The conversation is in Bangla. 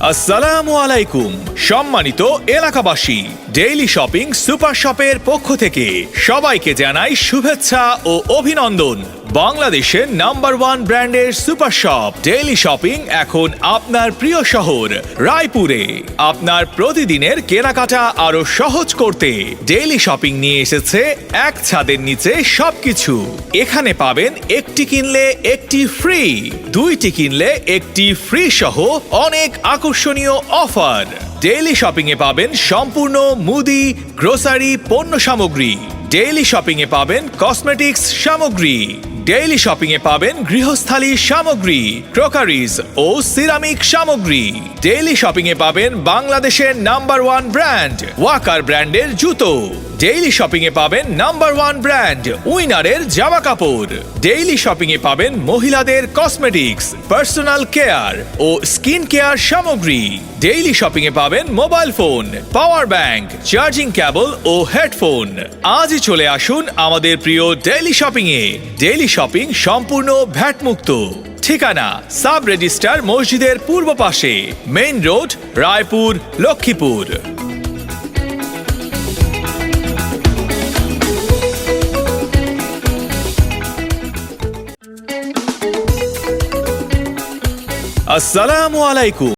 আসসালামু আলাইকুম, সম্মানিত এলাকাবাসী ডেইলি শপিং সুপার শপের পক্ষ থেকে সবাইকে জানাই শুভেচ্ছা ও অভিনন্দন। বাংলাদেশের নাম্বার ওয়ান ব্র্যান্ডের সুপার শপ, ডেইলি শপিং এখন আপনার প্রিয় শহর, রায়পুরে। আপনার প্রতিদিনের কেনাকাটা আরও সহজ করতে ডেইলি শপিং নিয়ে এসেছে এক ছাদের নিচে সবকিছু। এখানে পাবেন একটি কিনলে একটি ফ্রি, দুইটি কিনলে একটি ফ্রি সহ অনেক আকর্ষণীয় অফার। ডেইলি শপিং এ পাবেন সম্পূর্ণ মুদি, গ্রোসারি, পণ্য সামগ্রী। ডেইলি শপিং এ পাবেন কসমেটিক্স সামগ্রী। ডেইলি শপিং এ পাবেন গৃহস্থালী সামগ্রী ক্রোকারিজ ও সিরামিক সামগ্রী। ডেইলি শপিং এ পাবেন বাংলাদেশের নাম্বার ওয়ান ব্র্যান্ড ওয়াকার ব্র্যান্ডের জুতো। ডেইলি শপিং এ পাবেন নাম্বার ওয়ান ব্র্যান্ড উইনারের জামা কাপড়। ডেইলি শপিং এ পাবেন মহিলাদের কসমেটিক্স পার্সোনাল কেয়ার ও স্কিন কেয়ার সামগ্রী। ডেইলি শপিং এ পাবেন mobile phone power bank charging cable ও হেডফোন আজই চলে আসুন আমাদের প্রিয় ডেইলি শপিং এ ডেইলি শপিং সম্পূর্ণ ভ্যাট মুক্ত ঠিকানা, সাব রেজিস্টার মসজিদের পূর্ব পাশে, মেইন রোড, রায়পুর, লক্ষ্মীপুর। আসসালামু আলাইকুম।